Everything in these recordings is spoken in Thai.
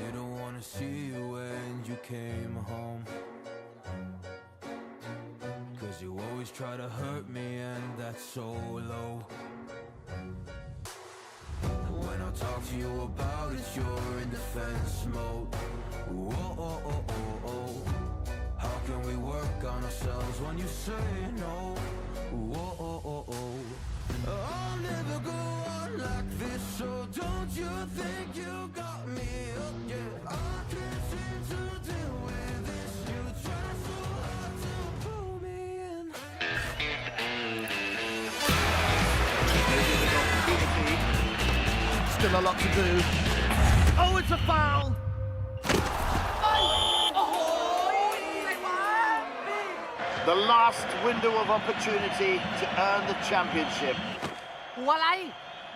I didn't wanna see you when you came home. Cause you always try to hurt me, and that's so low. When I talk to you about it, you're in defense mode. Whoa, oh, oh, oh, oh. oh. How can we work on ourselves when you say no? Whoa, Still a lot to do. Oh, it's a foul. The last window of opportunity to earn the championship. หัวอะไร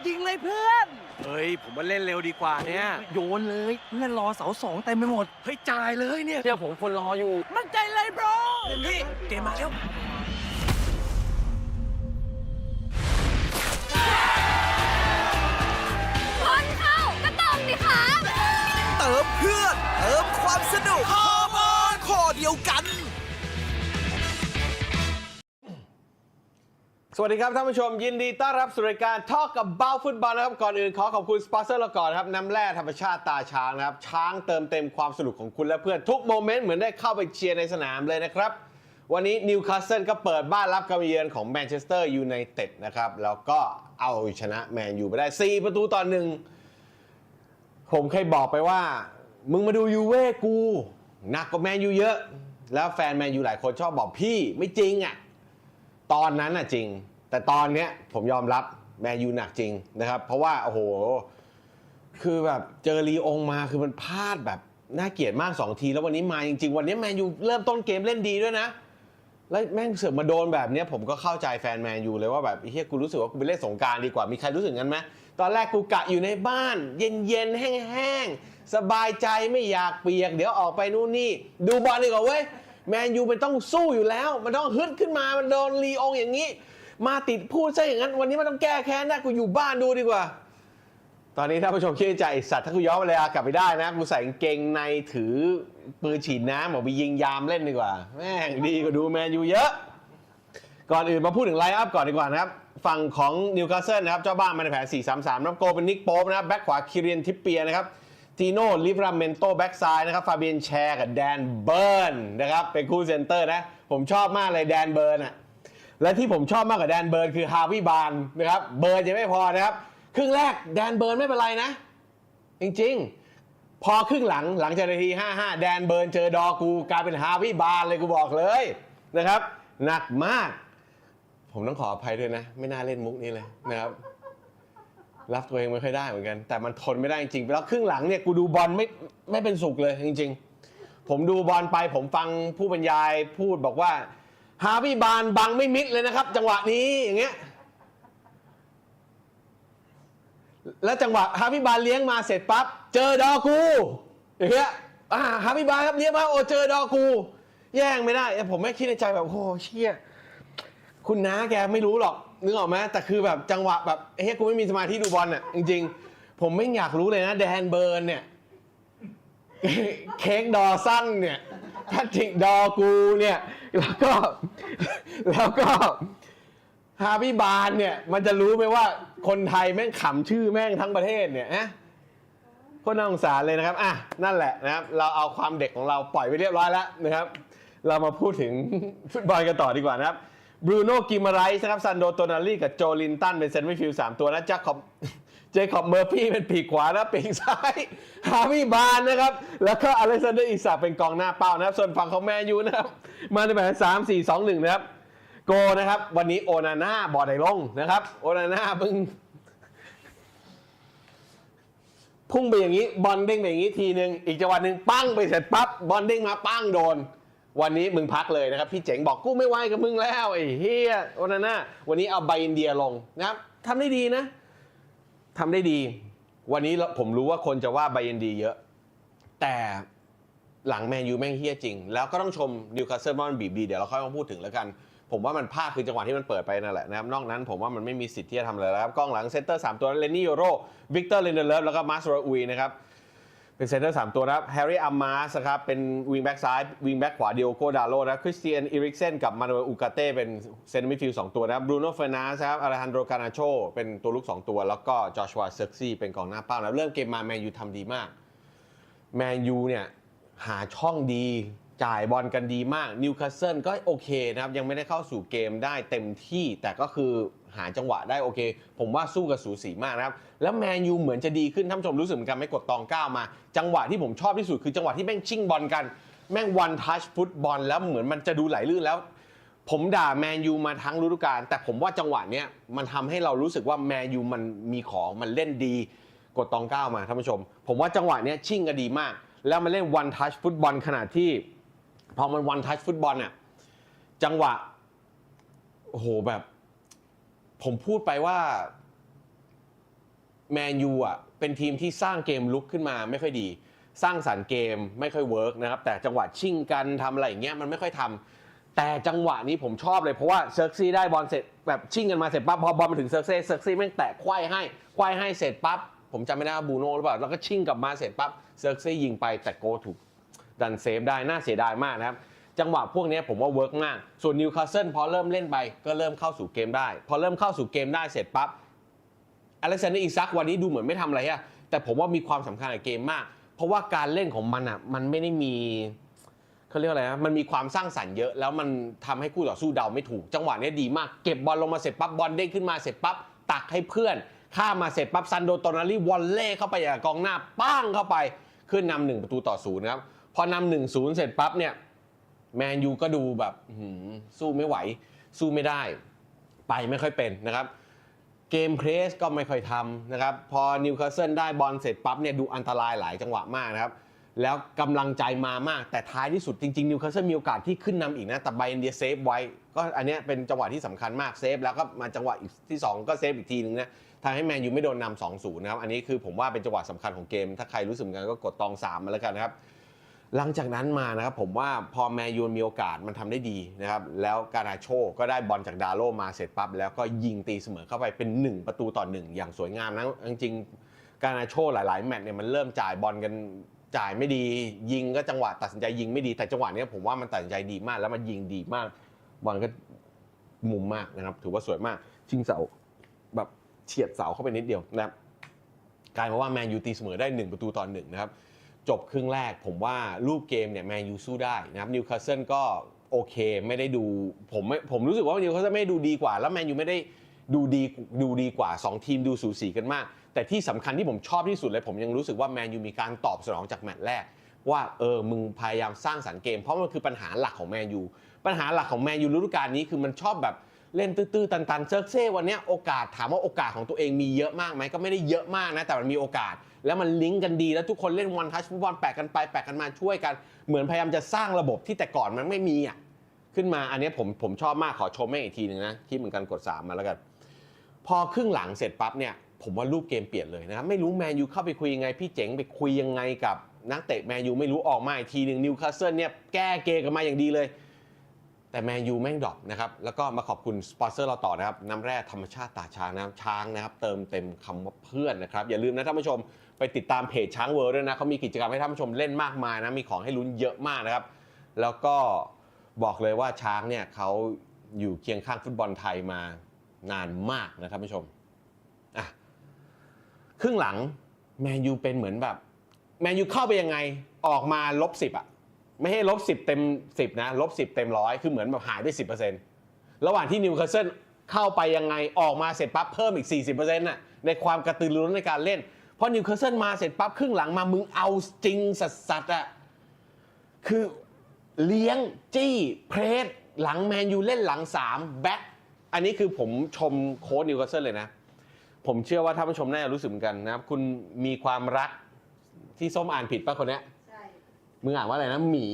ยิงเลยเพื่อน เฮ้ย ผมมาเล่นเร็วดีกว่าเนี่ยโยนเลยเพื่อนรอเสาสองเต็มไปหมด เฮ้ยจ่ายเลยเนี่ยเดี๋ยวผมคนรออยู่ มั่นใจเลยบรนี่เกมมาแล้ว ติมเพื่อน เติมความสนุกฮอร์โมนข้อเดียวกัน สวัสดีครับท่านผู้ชมยินดีต้อนรับสู่รายการ Talk About Football นะครับก่อนอื่นขอขอบคุณสปอนเซอร์เราก่อนนะครับน้ำแร่ธรรมชาติตาช้างนะครับ ช้างเติมเต็มความสนุกของคุณและเพื่อนทุกโมเมนต์เหมือนได้เข้าไปเชียร์ในสนามเลยนะครับ วันนี้นิวคาสเซิลก็เปิดบ้านรับการมาเยือนของแมนเชสเตอร์ยูไนเต็ดนะครับแล้วก็เอาชนะแมนยูไปได้ 4 ประตูต่อหนึ่ง ผมเคยบอกไปว่า มึงมาดูยูเว่กูหนักกว่าแมนยูเยอะ แล้วแฟนแมนยูหลายคนชอบบอกพี่ไม่จริงอะตอนนั้นน่ะจริง แต่ตอนเนี้ยผมยอมรับแมนยูหนักจริงนะครับ เพราะว่าโอ้โห คือแบบเจอรีองมาคือมันพลาดแบบน่าเกลียดมาก 2 ที แล้ววันนี้มาจริง ๆ วันนี้แมนยูเริ่มต้นเกมเล่นดีด้วยนะ แล้วแม่งเสือกมาโดนแบบเนี้ยผมก็เข้าใจแฟนแมนยูเลยว่าแบบเฮียกูรู้สึกว่ากูไปเล่นสงกรารดีกว่ามีใครรู้สึกงั้นไหมตอนแรกกูกะอยู่ในบ้าน เย็นๆแห้งๆสบายใจไม่อยากเปียก เดี๋ยวออกไปนู่นนี่ ดูบอลดีกว่าเว้ยแมนยูมันต้องสู้อยู่แล้ว มันต้องฮึดขึ้นมามันโดนลีองอย่างนี้ มาติดพูดซะอย่างนั้น วันนี้มันต้องแก้แค้นได้กูอยู่บ้านดูดีกว่า ตอนนี้ถ้าผู้ชมคิดในใจสัตว์ถ้ากูย้อนเวลากลับไปได้นะกูใส่กางเกงในถือปืนฉีดน้ำออกไปยิงยามเล่นดีกว่าแม่งดีกว่าดูแมนยูเยอะ ก่อนอื่นมาพูดถึงไลน์อัพก่อนดีกว่านะครับ ฝั่งของนิวคาสเซิลนะครับ เจ้าบ้านมาในแผน 4-3-3น้ำโกเป็นนิกโป๊ปนะครับแบ็คขวาคิเรียนทิปเปียนะครับทีโน่ลิฟราเมนโตแบ็กซ้ายนะครับฟาเบียนแชร์กับแดนเบิร์นนะครับเป็นคู่เซนเตอร์นะ ผมชอบมากเลยแดนเบิร์นอะและที่ผมชอบมากกว่าแดนเบิร์นคือฮาวิบานนะครับเบิร์นยังไม่พอนะครับ ครึ่งแรกแดนเบิร์นไม่เป็นไรนะ จริงๆ พอครึ่งหลังหลังจากนาที 55 แดนเบิร์นเจอดอกูกลายเป็นฮาวิบานเลยกูบอกเลยนะครับ หนักมาก ผมต้องขออภัยด้วยนะ ไม่น่าเล่นมุกนี้เลยนะครับ รับตัวเองไม่ค่อยได้เหมือนกัน แต่มันทนไม่ได้จริงๆแล้วครึ่งหลังเนี่ยกูดูบอลไม่ไม่เป็นสุขเลยจริง ๆ ผมดูบอลไปผมฟังผู้บรรยายพูดบอกว่าฮาวิบานบังไม่มิดเลยนะครับ จังหวะนี้อย่างเงี้ย แล้วจังหวะฮาพิบาลเลี้ยงมาเสร็จปั๊บเจอดอกูอย่างเงี้ยอ่าฮาพิบาลครับเลี้ยงมาโอ้เจอดอกู แย่งไม่ได้ผมไม่คิดในใจแบบโอ้เชี่ยคุณน้าแกไม่รู้หรอกนึกออกไหมแต่คือแบบจังหวะแบบเฮ้ยกูไม่มีสมาธิดูบอลอะจริงๆ ผมไม่อยากรู้เลยนะแดนเบิร์นเนี่ยเค้กดอสั้นเนี่ยแพทริกดอกูเนี่ยแล้วก็แล้วก็ ฮาพี่บานเนี่ย มันจะรู้ไหมว่าคนไทยแม่งขำชื่อแม่งทั้งประเทศเนี่ยฮะโคนน่าสงสารเลยนะครับ อะ นั่นแหละนะครับ เราเอาความเด็กของเราปล่อยไปเรียบร้อยแล้วนะครับ เรามาพูดถึงฟุตบอลกันต่อดีกว่านะครับ บรูโน่กิมาไรส์นะครับซันโดโตนาลีกับโจลินตันเป็นเซนต์มิดฟิลด์สามตัวนะจัคอบเจคอบเมอร์ฟี่เป็นปีกขวานะปีกซ้ายฮาวิบานนะครับ แล้วก็อเล็กซานเดอร์อิสาเป็นกองหน้าเป้านะครับ ส่วนฝั่งของแมนยูนะครับ มาในแบบสามสี่สองหนึ่งนะครับ โกนะครับ วันนี้โอนาน่าบอดไดลงนะครับ โอนาน่าเพิ่ง พุ่งไปอย่างนี้บอลเด้งไปอย่างนี้ทีหนึ่งอีกจังหวะหนึ่งปั้งไปเสร็จปั๊บบอลเด้งมาปั้งโดน วันนี้มึงพักเลยนะครับ พี่เจ๋งบอกกูไม่ไหวกับมึงแล้วไอ้เฮียโอนาน่าวันนี้เอาไบอินเดียลงนะครับทำได้ดีนะทำได้ดี วันนี้ผมรู้ว่าคนจะว่าไบอินดีเยอะ แต่หลังแมนยูแม่งเฮี้ยจริง แล้วก็ต้องชมนิวคาสเซิลว่ามันบีบดีเดี๋ยวเราค่อยมาพูดถึงแล้วกัน ผมว่ามันพลาดคือจังหวะที่มันเปิดไปนั่นแหละนะครับนอกนั้นผมว่ามันไม่มีสิทธิ์ที่จะทำอะไรแล้วครับกล้องหลังเซนเตอร์3ตัวเลนนี่โยโรวิกเตอร์เลนเดเลฟแล้วก็มาสโรอุยนะครับเป็นเซนเตอร์สามตัวนะครับแฮร์รี่อัมมาสครับเป็นวิงแบ็กซ้ายวิงแบ็กขวาเดิโอโกดาโลนะคริสเตียนอิริกเซนกับมานูเอลอูกาเต้เป็นเซนต์มิดฟิลด์สองตัวนะครับบรูโน่เฟอร์นันสครับอเลฮันโดกานาโชเป็นตัวลุกสองตัว แล้วก็จอชัวเซอร์ซี่เป็นกองหน้าเป้านะเริ่มเกมมาแมนยูทำดีมากแมนยูเนี่ยหาช่องดี จ่ายบอลกันดีมากนิวคาสเซิลก็โอเคนะครับ ยังไม่ได้เข้าสู่เกมได้เต็มที่แต่ก็คือหาจังหวะได้โอเค ผมว่าสู้กับสูสีมากนะครับ แล้วแมนยูเหมือนจะดีขึ้นท่านผู้ชมรู้สึกเหมือนกันไม่กดตองก้าวมา จังหวะที่ผมชอบที่สุดคือจังหวะที่แม่งชิงบอลกัน แม่งวันทัชฟุตบอลแล้วเหมือนมันจะดูไหลลื่นแล้ว ผมด่าแมนยูมาทั้งฤดูกาลแต่ผมว่าจังหวะเนี้ยมันทำให้เรารู้สึกว่าแมนยูมันมีของมันเล่นดีกดตองก้าวมาท่านผู้ชม ผมว่าจังหวะเนี้ยชิ่งกันดีมาก แล้วมันเล่นวันทัชฟุตบอลขนาดที่ พอมันวันทัชฟุตบอลเนี่ยจังหวะโอ้โหแบบ ผมพูดไปว่าแมนยูอะเป็นทีมที่สร้างเกมลุกขึ้นมาไม่ค่อยดี สร้างสรรค์เกมไม่ค่อยเวิร์กนะครับ แต่จังหวะชิ่งกันทำอะไรอย่างเงี้ยมันไม่ค่อยทำแต่จังหวะนี้ผมชอบเลยเพราะว่าเซิร์กซี่ได้บอลเสร็จแบบชิ่งกันมาเสร็จปั๊บพอบอลมาถึงเซิร์กซี่เซิร์กซี่แม่งแตะควายให้ควายให้เสร็จปั๊บผมจำไม่ได้บูโน่หรือเปล่าแล้วก็ชิ่งกลับมาเสร็จปั๊บเซิร์กซี่ยิงไปแต่โกถูก ดันเซฟได้น่าเสียดายมากนะครับจังหวะพวกนี้ผมว่าเวิร์กมาก ส่วนนิวคาสเซิลพอเริ่มเล่นไปก็เริ่มเข้าสู่เกมได้ พอเริ่มเข้าสู่เกมได้เสร็จปั๊บอเล็กซานเดอร์อีซักวันนี้ดูเหมือนไม่ทำอะไรอะแต่ผมว่ามีความสำคัญกับเกมมาก เพราะว่าการเล่นของมันอะมันไม่ได้มีเขาเรียกอะไรนะมันมีความสร้างสรรค์เยอะ แล้วมันทำให้คู่ต่อสู้เดาไม่ถูก จังหวะนี้ดีมากเก็บบอลลงมาเสร็จปั๊บบอลเด้งขึ้นมาเสร็จปั๊บตักให้เพื่อนข้ามาเสร็จปั๊บซันโดโตนารีวอลเล่เข้าไปอย่างกองหน้าป้างเข้าไปขึ้นนำหนึ่งประตูต่อศูนย์ครับ พอนำหนึ่งศูนย์เสร็จปั๊บเนี่ยแมนยูก็ดูแบบสู้ไม่ไหว สู้ไม่ได้ ไปไม่ค่อยเป็นนะครับ เกมเพรสก็ไม่ค่อยทำนะครับ พอนิวคาสเซิลได้บอลเสร็จปั๊บเนี่ยดูอันตรายหลายจังหวะมากนะครับ แล้วกำลังใจมามาก แต่ท้ายที่สุดจริงๆนิวคาสเซิลมีโอกาสที่ขึ้นนำอีกนะ แต่ไบเอนเดียเซฟไว้ ก็อันนี้เป็นจังหวะที่สำคัญมากเซฟแล้วก็มาจังหวะอีกที่ 2 ก็เซฟอีกทีนึงนะทำให้แมนยูไม่โดนนำสองศูนย์นะครับ อันนี้คือผมว่าเป็นจังหวะสำคัญของเกม ถ้าใครรู้สึกกันก็กดตองสามมาแล้วกันนะครับ หลังจากนั้นมานะครับผมว่าพอแมนยูมีโอกาสมันทำได้ดีนะครับแล้วการาโชก็ได้บอลจากดาโลมาเสร็จปั๊บแล้วก็ยิงตีเสมอเข้าไปเป็น 1 ประตูต่อหนึ่งอย่างสวยงามนะจริงๆการาโชหลาย ๆ แมตช์เนี่ยมันเริ่มจ่ายบอลกันจ่ายไม่ดี ยิงก็จังหวะตัดสินใจยิงไม่ดีแต่จังหวะนี้ผมว่ามันตัดสินใจดีมาก แล้วมันยิงดีมาก บอลก็มุมมากนะครับ ถือว่าสวยมาก ชิงเสาแบบเฉียดเสาเข้าไปนิดเดียวนะครับกลายมาว่าแมนยูตีเสมอได้ 1 ประตูต่อหนึ่งนะครับ จบครึ่งแรก ผมว่ารูปเกมเนี่ยแมนยูสู้ได้นะครับนิวคาสเซิลก็โอเคไม่ได้ดูผมไม่ผมรู้สึกว่านิวคาสเซิลไม่ดูดีกว่า แล้วแมนยูไม่ได้ดูดีดูดีกว่า 2 ทีมดูสูสีกันมาก แต่ที่สำคัญที่ผมชอบที่สุดเลย ผมยังรู้สึกว่าแมนยูมีการตอบสนองจากแมตช์แรก ว่าเออมึงพยายามสร้างสรรค์เกม เพราะมันคือปัญหาหลักของแมนยูปัญหาหลักของแมนยูฤดูกาลนี้คือมันชอบแบบ เล่นตื้อๆตันๆเซิร์กเซ่วันนี้โอกาสถามว่าโอกาสของตัวเองมีเยอะมากไหมก็ไม่ได้เยอะมากนะแต่มันมีโอกาส แล้วมันลิงก์กันดีแล้วทุกคนเล่นวันทัชฟุตบอลแปะกันไปแปะกันมาช่วยกัน เหมือนพยายามจะสร้างระบบที่แต่ก่อนมันไม่มีอะขึ้นมาอันนี้ผมผมชอบมากขอชมแม่อีกทีหนึ่งนะคิดเหมือนกันกด 3 มาแล้วกันพอครึ่งหลังเสร็จปั๊บเนี่ยผมว่ารูปเกมเปลี่ยนเลยนะครับไม่รู้แมนยูเข้าไปคุยยังไง พี่เจ๋งไปคุยยังไงกับนักเตะแมนยูไม่รู้ออกมาอีกทีหนึ่งนิวคาสเซิลเนี่ยแก้เกมกันมาอย่างดีเลย แต่แมนยูแม่งดรอปนะครับ แล้วก็มาขอบคุณสปอนเซอร์เราต่อนะครับ น้ำแร่ธรรมชาติตาช้างนะครับช้างนะครับ เติมเต็มคำว่าเพื่อนนะครับ อย่าลืมนะท่านผู้ชมไปติดตามเพจช้างเวิร์ด้วยนะเขามีกิจกรรมให้ท่านผู้ชมเล่นมากมายนะ มีของให้ลุ้นเยอะมากนะครับ แล้วก็บอกเลยว่าช้างเนี่ยเขาอยู่เคียงข้างฟุตบอลไทยมานานมากนะครับผู้ชมอะครึ่งหลังแมนยูเป็นเหมือนแบบแมนยูเข้าไปยังไงออกมาลบสิบอะ ไม่ให้ลบสิบเต็มสิบนะลบสิบเต็มร้อยคือเหมือนแบบหายไปสิบเปอร์เซ็นต์ระหว่างที่นิวคาสเซิลเข้าไปยังไงออกมาเสร็จปั๊บเพิ่มอีก 40%น่ะในความกระตือรือร้นในการเล่นพราะนิวคาสเซิลมาเสร็จปั๊บครึ่งหลังมามึงเอาจริงสัสสัสอะคือเลี้ยงจี้เพรสหลังแมนยูเล่นหลัง3แบ็คอันนี้คือผมชมโค้ชนิวคาสเซิลเลยนะ ผมเชื่อว่าท่านผู้ชมน่าจะรู้สึกเหมือนกันนะครับ คุณมีความรักที่ส้มอ่านผิดป่ะคนเนี้ย มึงอ่านว่าอะไรนะหมี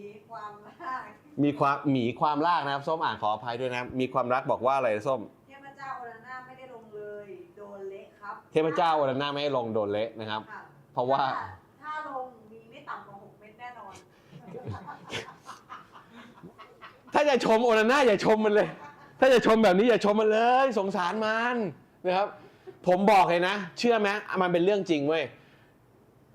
มีความรักมีความหมีความรากนะครับส้มอ่านขออภัยด้วยนะครับมีความรักบอกว่าอะไรส้ม เทพเจ้าโอนาน่าไม่ได้ลงเลย โดนเละครับเทพเจ้าวันหน้าไม่ให้ลงโดนเละนะครับ ค่ะเพราะว่า ถ้ถ้าลงมีไม่ต่ำกว่า6เม็ดแน่นอน ถ้าจะชมโอนาน่าอย่าชมมันเลย ถ้าจะชมแบบนี้อย่าชมมันเลย สงสารมันนะครับ ผมบอกเลยนะ เชื่อไหมมันเป็นเรื่องจริงเว้ย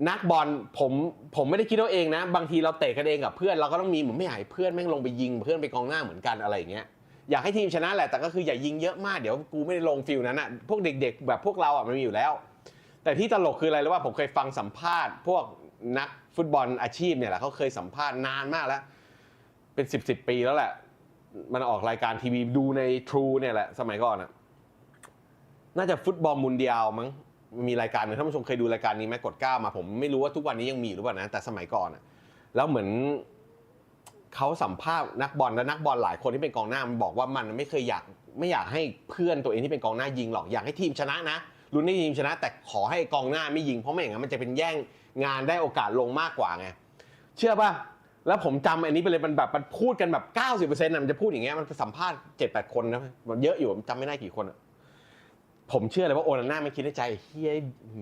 นักบอลผมผมไม่ได้คิดเอาเองนะ บางทีเราเตะกันเองกับเพื่อนเราก็ต้องมีเหมือนไม่อยากเพื่อนแม่งลงไปยิงเพื่อนไปกองหน้าเหมือนกันอะไรอย่างเงี้ยอยากให้ทีมชนะแหละแต่ก็คืออย่ายิงเยอะมากเดี๋ยวกูไม่ได้ลงฟิลนั้นอะพวกเด็ก ๆ แบบพวกเราอะมันมีอยู่แล้ว แต่ที่ตลกคืออะไรรู้ว่าผมเคยฟังสัมภาษณ์ พวกนักฟุตบอลอาชีพเนี่ยแหละเขาเคยสัมภาษณ์นานมากแล้ว เป็นสิบสิบปีแล้วแหละ มันออกรายการทีวีดูใน True เนี่ยแหละ สมัยก่อนอะน่าจะฟุตบอลมุนเดียลมั้ง มีรายการหนึ่งท่านผู้ชมเคยดูรายการนี้ไหมกดก้ามาผมไม่รู้ว่าทุกวันนี้ยังมีหรือเปล่านะแต่สมัยก่อนอะแล้วเหมือนเขาสัมภาษณ์นักบอลและนักบอลหลายคนที่เป็นกองหน้ามันบอกว่ามันไม่เคยอยากไม่อยากให้เพื่อนตัวเองที่เป็นกองหน้ายิงหรอกอยากให้ทีมชนะนะลุ้นให้ทีมชนะ แต่ขอให้กองหน้าไม่ยิงเพราะไม่อย่างนั้นมันจะเป็นแย่งงานได้โอกาสลงมากกว่าไงเชื่อป่ะแล้วผมจำอันนี้ไปเลยมันแบบมันพูดกันแบบ 90%นะมันจะพูดอย่างเงี้ยมันสัมภาษณ์7 8คนนะมันเยอะอยู่ผมจำไม่ได้กี่คนอะ ผมเชื่อเลยว่าโอนาน่าไม่คิดในใจเฮีย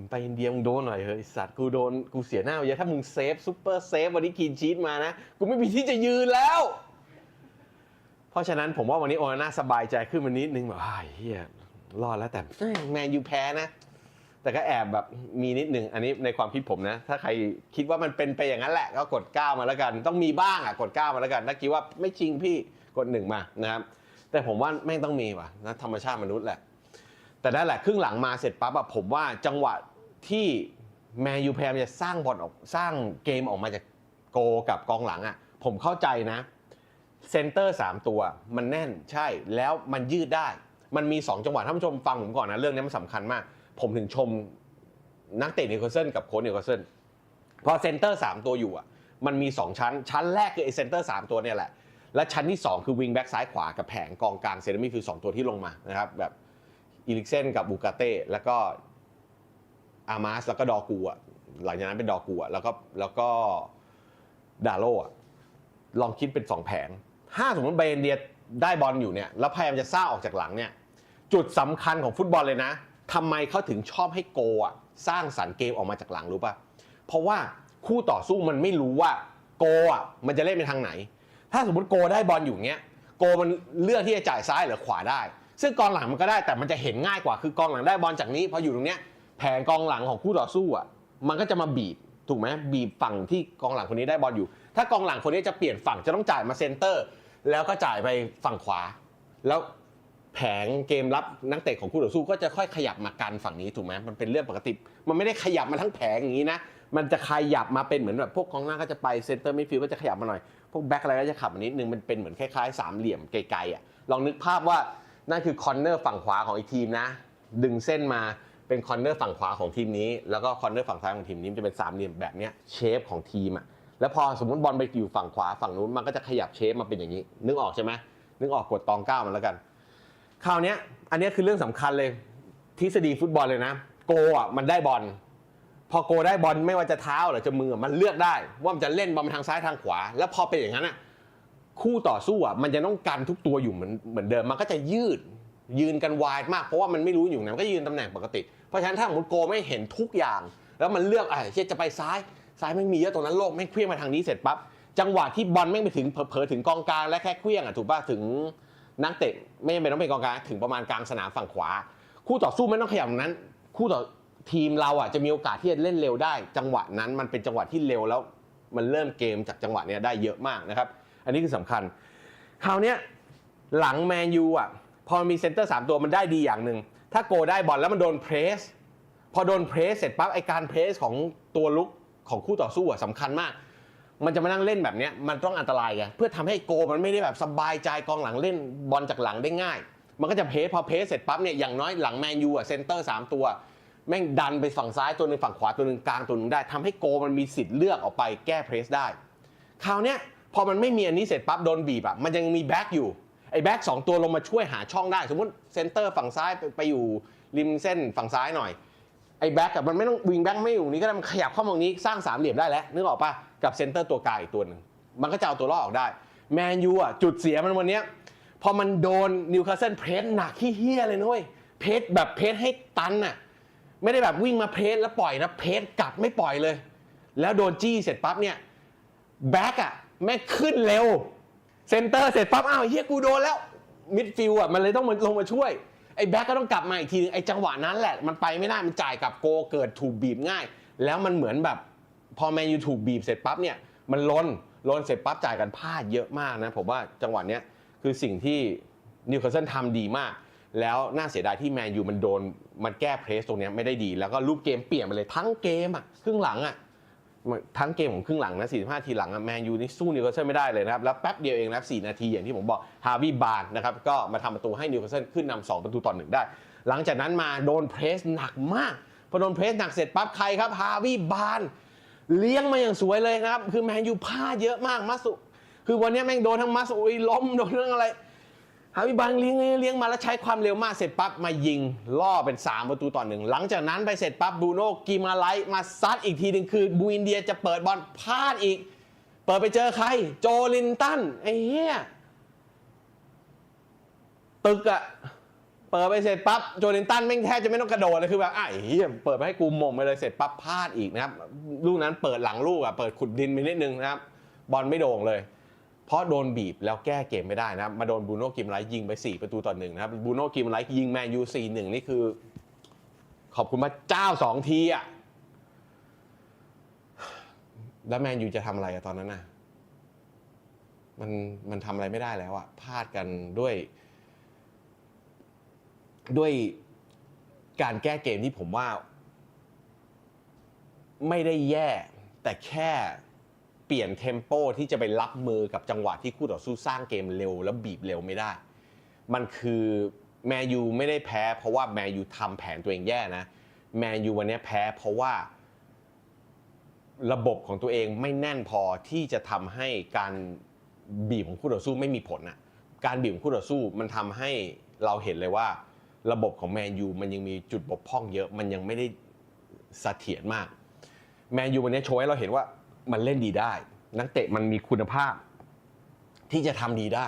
ไปอินเดียมึงโดนหน่อยเฮ้ยสัตว์กูโดนกูเสียหน้าเยอะถ้ามึงเซฟซุปเปอร์เซฟวันนี้กินชีตมานะกูไม่มีที่จะยืนแล้ว เพราะฉะนั้นผมว่าวันนี้โอนาน่าสบายใจขึ้นมานิดนึงแบบอ้ายเฮียรอดแล้วแต่แมนยูแพ้นะ แต่ก็แอบแบบมีนิดหนึ่งอันนี้ในความคิดผมนะ ถ้าใครคิดว่ามันเป็นไปอย่างนั้นแหละ ก็กดก้ามาแล้วกัน ต้องมีบ้างอะกดก้ามาแล้วกันถ้าคิดว่าไม่จริงพี่กดหนึ่งมานะครับแต่ผมว่าแม่งต้องมีว่ะนะธรรมชาติมนุษย์แหละ แต่นั่นแหละครึ่งหลังมาเสร็จปั๊บอะผมว่าจังหวะที่แมนยูพยายามจะสร้างบอลออกสร้างเกมออกมาจากโกกับกองหลังอะผมเข้าใจนะเซนเตอร์ 3 ตัวมันแน่นใช่แล้วมันยืดได้ มันมี 2 จังหวะท่านผู้ชมฟังผมก่อนนะ เรื่องนี้มันสำคัญมาก ผมถึงชมนักเตะนิโคลเซนกับโค้ชนิโคลเซนพอเซนเตอร์ 3 ตัวอยู่อะมันมี 2 ชั้น ชั้นแรกคือไอเซนเตอร์ 3 ตัวเนี่ยแหละ และชั้นที่ 2 คือวิงแบ็กซ้ายขวากับแผงกองกลางเซนเตอร์มิดฟิลด์สองตัวที่ลงมานะครับแบบ อีลิกเซนกับบูกาเต้แล้วก็อามาสแล้วก็ดอกูอะหลังจากนั้นเป็นดอกูอะแล้วก็แล้วก็ดาโลอะลองคิดเป็น2แผง ถ้าสมมติเบรนเดียได้บอลอยู่เนี่ยแล้วพยายามจะซ่าออกจากหลังเนี่ยจุดสำคัญของฟุตบอลเลยนะทำไมเขาถึงชอบให้โกอะสร้างสรรค์เกมออกมาจากหลังรู้ป่ะเพราะว่าคู่ต่อสู้มันไม่รู้ว่าโกอะมันจะเล่นไปทางไหน ถ้าสมมติโกได้บอลอยู่เงี้ยโกมันเลือกที่จะจ่ายซ้ายหรือขวาได้ ซึ่งกองหลังมันก็ได้แต่มันจะเห็นง่ายกว่าคือกองหลังได้บอลจากนี้พออยู่ตรงเนี้ยแผงกองหลังของคู่ต่อสู้อะมันก็จะมาบีบถูกไหมบีบฝั่งที่กองหลังคนนี้ได้บอลอยู่ ถ้ากองหลังคนนี้จะเปลี่ยนฝั่งจะต้องจ่ายมาเซนเตอร์ แล้วก็จ่ายไปฝั่งขวา แล้วแผงเกมรับนักเตะของคู่ต่อสู้ก็จะค่อยขยับมากันฝั่งนี้ถูกไหมมันเป็นเรื่องปกติ มันไม่ได้ขยับมาทั้งแผงอย่างนี้นะมันจะขยับมาเป็นเหมือนแบบพวกกองหน้าก็จะไปเซนเตอร์มิดฟิลด์ก็จะขยับมาหน่อยพวกแบ็คอะไรก็จะขับมานิดนึงมันเป็นเหมือนคล้ายๆสามเหลี่ยมไกลๆอะลองนึกภาพว่า นั่นคือคอนเนอร์ฝั่งขวาของอีกทีมนะ ดึงเส้นมาเป็นคอนเนอร์ฝั่งขวาของทีมนี้ แล้วก็คอนเนอร์ฝั่งซ้ายของทีมนี้จะเป็นสามเหลี่ยมแบบนี้เชฟของทีมอะแล้วพอสมมติบอลไปอยู่ฝั่งขวาฝั่งนู้นมันก็จะขยับเชฟมาเป็นอย่างนี้ นึกออกใช่ไหมนึกออกกดตองเก้ามันแล้วกัน คราวนี้อันนี้คือเรื่องสำคัญเลยทฤษฎีฟุตบอลเลยนะ โกอะมันได้บอลพอโกได้บอลไม่ว่าจะเท้าหรือจะมือมันเลือกได้ ว่ามันจะเล่นบอลทางซ้ายทางขวา แล้วพอเป็นอย่างนั้นอะ คู่ต่อสู้อะมันจะต้องกันทุกตัวอยู่เหมือนเหมือนเดิมมันก็จะยืดยืนกันวายมากเพราะว่ามันไม่รู้อยู่ไหนมันก็ยืนตำแหน่งปกติ เพราะฉะนั้นถ้าสมมติโกไม่เห็นทุกอย่าง แล้วมันเลือกไอ้เช่นจะไปซ้ายซ้ายไม่มีเยอะตรงนั้นโลกไม่เคลี้ยงมาทางนี้เสร็จปั๊บจังหวะที่บอลไม่ไปถึงเผลอๆถึงกองกลางและแค่เคลี้ยงอะถูกป่ะถึงนักเตะไม่จำเป็นต้องเป็นกองกลางถึงประมาณกลางสนามฝั่งขวา คู่ต่อสู้ไม่ต้องขยับนั้น คู่ต่อทีมเราอะจะมีโอกาสที่จะเล่นเร็วได้ จังหวะนั้นมันเป็นจังหวะที่เร็วแล้ว มันเริ่มเกมจากจังหวะเนี้ยได้เยอะมากนะครับ อันนี้คือสำคัญ คราวเนี้ยหลังแมนยูอะพอมีเซนเตอร์ 3 ตัวมันได้ดีอย่างหนึ่ง ถ้าโกได้บอลแล้วมันโดนเพรส พอโดนเพรสเสร็จปั๊บไอการเพรสของตัวลุกของคู่ต่อสู้อะสำคัญมาก มันจะมานั่งเล่นแบบนี้มันต้องอันตรายไงเพื่อทำให้โกมันไม่ได้แบบสบายใจกองหลังเล่นบอลจากหลังได้ง่าย มันก็จะเพรสพอเพรสเสร็จปั๊บเนี่ยอย่างน้อยหลังแมนยูอะเซนเตอร์สามตัวแม่งดันไปฝั่งซ้ายตัวหนึ่งฝั่งขวาตัวหนึ่งกลางตัวหนึ่งได้ทำให้โกมันมีสิทธิ์เลือกออกไปแก้เพรสได้ คราวเนี้ย พอมันไม่มีอันนี้เสร็จปั๊บโดนบีบอะมันยังมีแบ็กอยู่ไอ้แบ็กสองตัวลงมาช่วยหาช่องได้ สมมติเซนเตอร์ฝั่งซ้ายไปไปอยู่ริมเส้นฝั่งซ้ายหน่อยไอ้แบ็กมันไม่ต้องวิงแบ็กไม่อยู่นี้ก็ได้มันขยับเข้ามาตรงนี้สร้างสามเหลี่ยมได้แล้วนึกออกปะกับเซนเตอร์ตัวกลางอีกตัวหนึ่งมันก็จะเอาตัวรอดออกได้แมนยูอะจุดเสียมันวันนี้พอมันโดนนิวคาสเซิลเพรสหนักขี้เฮี้ยเลยนุ้ยเพรสแบบเพรสให้ตันอะไม่ได้แบบวิ่งมาเพรสแล้วปล่อยนะเพรสกลับไม่ปล่อยเลย แล้วโดนจี้เสร็จปั๊บเนี่ยแบ็กอะ แม่งขึ้นเร็ว เซนเตอร์เสร็จปั๊บอ้าวเฮียกูโดนแล้ว มิดฟิลด์อะมันเลยต้องมาลงมาช่วย ไอ้แบ็กก็ต้องกลับมาอีกทีนึงไอ้จังหวะนั้นแหละ มันไปไม่ได้ มันจ่ายกลับโกเกิดถูกบีบง่าย แล้วมันเหมือนแบบ พอแมนยูถูกบีบเสร็จปั๊บเนี่ย มันล้นล้นเสร็จปั๊บจ่ายกันพลาดเยอะมากนะผมว่าจังหวะเนี้ยคือสิ่งที่นิวคาสเซิลทำดีมาก แล้วน่าเสียดายที่แมนยูมันโดนมันแก้เพรสตรงเนี้ยไม่ได้ดี แล้วก็รูปเกมเปลี่ยนไปเลยทั้งเกมอะครึ่งหลังอะ ทั้งเกมของครึ่งหลังนะ 45 ทีหลังอะแมนยูนี่สู้นิวคาสเซิลไม่ได้เลยนะครับ แล้วแป๊บเดียวเองนะครับ4นาทีอย่างที่ผมบอกฮาวิบาร์นะครับ ก็มาทำประตูให้นิวคาสเซิลขึ้นนำ2ประตูต่อหนึ่งได้ หลังจากนั้นมาโดนเพรสหนักมาก พอโดนเพรสหนักเสร็จปั๊บใครครับฮาวิบาร์เลี้ยงมาอย่างสวยเลยนะครับ คือแมนยูพลาดเยอะมาก มัสุ คือวันนี้แม่งโดนทั้งมัสอุยล้มโดนทั้งอะไร ฮาวิบังเลี้ยงเลี้ยงเลี้ยงมาแล้วใช้ความเร็วมากเสร็จปั๊บมายิงล่อเป็น 3 ประตูต่อหนึ่งหลังจากนั้นไปเสร็จปั๊บบูโน่กิมาไลท์มาซัดอีกทีหนึ่งคือบูอินเดียจะเปิดบอลพลาดอีก เปิดไปเจอใคร โจลินตันไอ้เหี้ยตึกอะเปิดไปเสร็จปั๊บโจลินตันแม่งแทบจะไม่ต้องกระโดดเลยคือแบบไอ้เหี้ยเปิดไปให้กูหม่งไปเลยเสร็จปั๊บพลาดอีกนะครับลูกนั้นเปิดหลังลูกอะเปิดขุดดินไปนิดนึงนะครับบอลไม่โด่งเลย เพราะโดนบีบแล้วแก้เกมไม่ได้นะมาโดนบูโน่กิมไลท์ยิงไป 4 ประตูต่อหนึ่งนะครับบูโน่กิมไลท์ยิงแมนยู4 1นี่คือ ขอบคุณพระเจ้าสองทีอะแล้วแมนยูจะทำอะไรอะตอนนั้นน่ะมันมันทำอะไรไม่ได้แล้วอะพลาดกันด้วย ด้วยการแก้เกมที่ผมว่า ไม่ได้แย่ แต่แค่ เปลี่ยนเทมโปที่จะไปรับมือกับจังหวะที่คู่ต่อสู้สร้างเกมเร็ว แล้วบีบเร็วไม่ได้ มันคือแมนยูไม่ได้แพ้ เพราะว่าแมนยูทำแผนตัวเองแย่นะ แมนยูวันนี้แพ้เพราะว่า ระบบของตัวเองไม่แน่นพอที่จะทำให้การบีบของคู่ต่อสู้ไม่มีผลอะการบีบของคู่ต่อสู้มันทำให้เราเห็นเลยว่า ระบบของแมนยูมันยังมีจุดบกพร่องเยอะ มันยังไม่ได้เสถียรมาก แมนยูวันนี้โชว์ให้เราเห็นว่า มันเล่นดีได้ นักเตะมันมีคุณภาพ ที่จะทำดีได้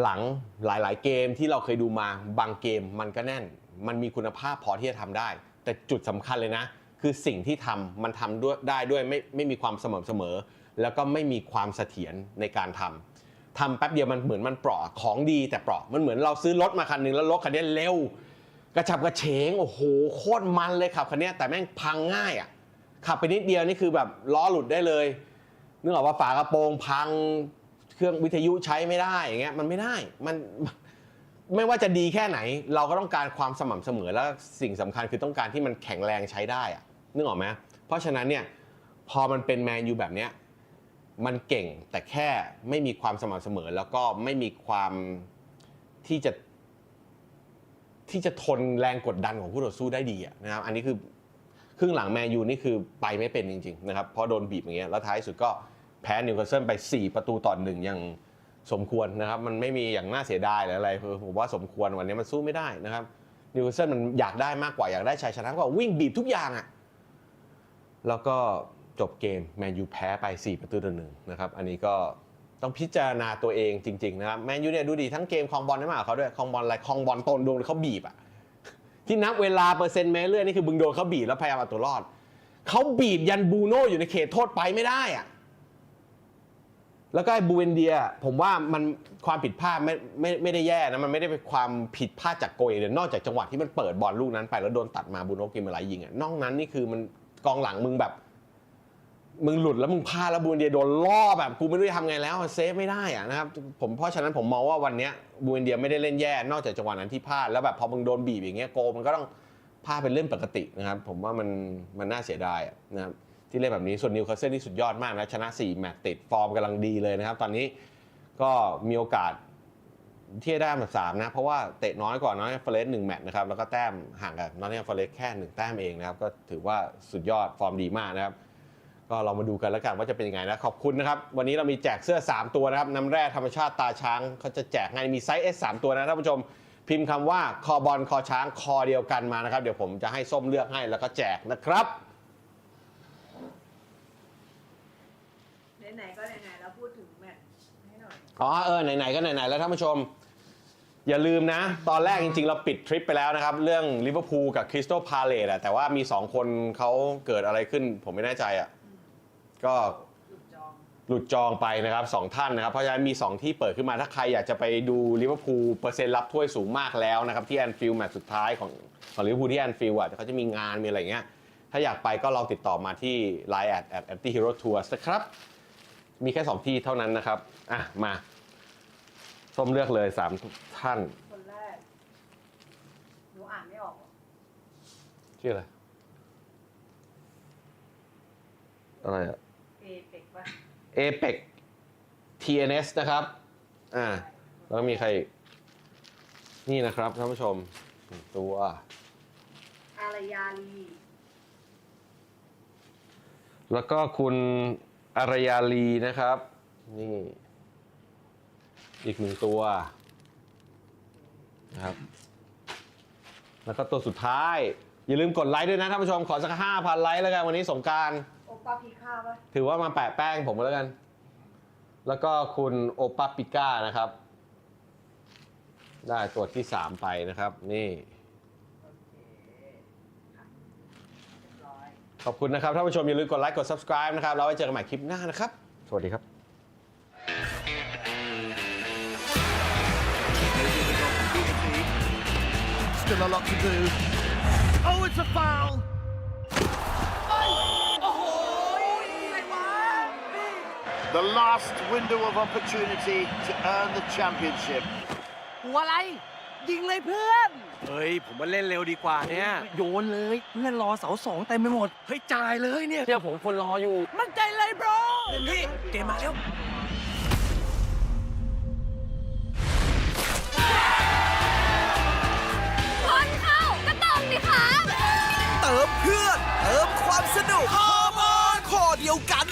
หลังหลาย ๆ เกมที่เราเคยดูมาบางเกมมันก็แน่น มันมีคุณภาพพอที่จะทำได้ แต่จุดสำคัญเลยนะ คือสิ่งที่ทำมันทำด้วยได้ด้วยไม่ไม่มีความสม่ำเสมอ แล้วก็ไม่มีความเสถียรในการทำทำแป๊บเดียวมันเหมือนมันเปราะของดีแต่เปราะมันเหมือนเราซื้อรถมาคันหนึงแล้วรถคันนี้เร็วกระฉับกระเฉงโอ้โหโคตรมันเลยขับคันนี้แต่แม่งพังง่ายอะ ขับไปนิดเดียวนี่คือแบบล้อหลุดได้เลยนึกออกว่าฝากระโปรงพังเครื่องวิทยุใช้ไม่ได้อย่างเงี้ยมันไม่ได้มันไม่ว่าจะดีแค่ไหน เราก็ต้องการความสม่ำเสมอแล้วสิ่งสำคัญคือต้องการที่มันแข็งแรงใช้ได้อะนึกออกไหมเพราะฉะนั้นเนี่ยพอมันเป็นแมนยูแบบเนี้ยมันเก่งแต่แค่ไม่มีความสม่ำเสมอ แล้วก็ไม่มีความที่จะที่จะทนแรงกดดันของผู้ต่อสู้ได้ดีอะนะครับอันนี้คือ รึ่งหลังแมนยูนี่คือไปไม่เป็นจริงๆนะครับเพราะโดนบีบอย่างเงี้ยแล้วท้ายสุดก็แพ้นิวคาสเซิลไป 4 ประตูต่อหนึ่งอย่างสมควรนะครับมันไม่มีอย่างน่าเสียดายหรืออะไรผมว่าสมควรวันนี้มันสู้ไม่ได้นะครับนิวคาสเซิลมันอยากได้มากกว่าอยากได้ชัยชนะก็วิ่งบีบทุกอย่างอะแล้วก็จบเกมแมนยูแพ้ไป 4 ประตูต่อหนึ่งนะครับอันนี้ก็ต้องพิจารณาตัวเองจริงๆนะครับแมนยูเนี่ยดูดีทั้งเกมคองบอลได้มากเขาด้วยคองบอลอะไรคองบอลตนโดนเขาบีบอะ ที่นับเวลาเปอร์เซ็นต์แม้เลื่อนนี่คือบึงโดนเขาบีบแล้วพยายามเอาตัวรอดเขาบีบยันบูโน่อยู่ในเขตโทษไปไม่ได้อะแล้วก็ไอ้บูเวนเดีย ผมว่ามันความผิดพลาดไม่ไม่ไม่ได้แย่นะมันไม่ได้เป็นความผิดพลาดจากโกยเดนนอกจากจังหวะที่มันเปิดบอลลูกนั้นไปแล้วโดนตัดมาบูโน่กิมอะไรยิงอะนอกนั้นนี่คือมันกองหลังมึงแบบ มึงหลุดแล้วมึงพลาดแล้วบูเอนเดียโดนล่อแบบกูไม่รู้จะทำไงแล้วเซฟไม่ได้อะนะครับผมเพราะฉะนั้นผมมองว่าวันเนี้ยบูเอนเดียไม่ได้เล่นแย่นอกจากจังหวะนั้นที่พลาดแล้วแบบพอมึงโดนบีบอย่างเงี้ยโกมันก็ต้องพลาดเป็นเรื่องปกตินะครับผมว่ามันมันน่าเสียดายอะนะครับที่เล่นแบบนี้ส่วนนิวคาสเซิลนี่สุดยอดมากนะชนะ 4 แมตช์ติดฟอร์มกำลังดีเลยนะครับ ตอนนี้ก็มีโอกาสที่จะได้อันดับสามนะ เพราะว่าเตะน้อยกว่าน้อยฟอเรสหนึ่งแมตช์นะครับ แล้วก็แต้มห่างกับน้อยฟอเรสแค่หนึ่งแต้มเองนะครับ ก็ถือว่าสุดยอดฟอร์มดีมากนะครับ ก็เรามาดูกันแล้วกันว่าจะเป็นยังไงนะ ขอบคุณนะครับ วันนี้เรามีแจกเสื้อ 3 ตัวนะครับ น้ำแร่ธรรมชาติตาช้างเขาจะแจกให้มีไซส์ S 3ตัวนะท่านผู้ชมพิมพ์คำว่าคอบอลคอช้างคอเดียวกันมานะครับ เดี๋ยวผมจะให้ส้มเลือกให้แล้วก็แจกนะครับไหนๆก็ไหนๆแล้วพูดถึงแมตช์ให้หน่อยอ๋อเออไหนๆก็ไหนๆแล้วท่านผู้ชม อย่าลืมนะ ตอนแรกจริง ๆ เราปิดทริปไปแล้วนะครับ เรื่องลิเวอร์พูลกับคริสตัลพาเลตอะแต่ว่ามี 2 คนเขาเกิดอะไรขึ้น ผมไม่แน่ใจอะ ก็หยุดจองหลุดจองไปนะครับสองท่านนะครับ เพราะฉะนั้นมี 2 ที่เปิดขึ้นมาถ้าใครอยากจะไปดูลิเวอร์พูลเปอร์เซ็นต์รับถ้วยสูงมากแล้วนะครับ ที่แอนฟิลด์แมตช์สุดท้ายของของลิเวอร์พูลที่แอนฟิลด์อะเขาจะมีงานมีอะไรอย่างเงี้ยถ้าอยากไปก็ลองติดต่อมาที่ Line แอดแอดแอนตี้ฮีโร่ทัวร์นะครับ มีแค่ 2 ที่เท่านั้นนะครับ อะ มาส้มเลือกเลย 3 ท่าน คนแรก หนูอ่านไม่ออกหรอกชื่ออะไร อะไรอะเอเป็กปะ Apex TNS นะครับอ่าแล้วก็มีใครอีกนี่นะครับท่านผู้ชมหนึ่งตัว อารยาลีแล้วก็คุณอารยาลีนะครับ นี่ อีกหนึ่งตัวนะครับ แล้วก็ตัวสุดท้าย อย่าลืมกดไลค์ด้วยนะท่านผู้ชมขอสักห้าพันไลค์แล้วกันวันนี้สงกราร โอปาพีค่าปะถือว่ามาแปะแป้งผมก็แล้วกัน แล้วก็คุณโอปาปิก้านะครับ ได้ตัวที่3ไปนะครับ นี่ขอบคุณนะครับท่านผู้ชมอย่าลืมกดไลค์กด subscribe นะครับแล้วไว้เจอกันใหม่คลิปหน้านะครับ สวัสดีครับ Still a lot to do. Oh, it's a foul! The last window of opportunity to earn the championship หัวอะไร ยิงเลยเพื่อน เฮ้ย ผมมาเล่นเร็วดีกว่าเนี่ย โยนเลยเพื่อนรอเสาสองเต็มไปหมด เฮ้ย จ่ายเลยเนี่ยเดี๋ยวผมคนรออยู่ มั่นใจเลยโบรเต็มที่เกมมาแล้ว คนเข้ากระต่อมดิคะเติมเพื่อน เติมความสนุกฮอร์โมนข้อเดียวกัน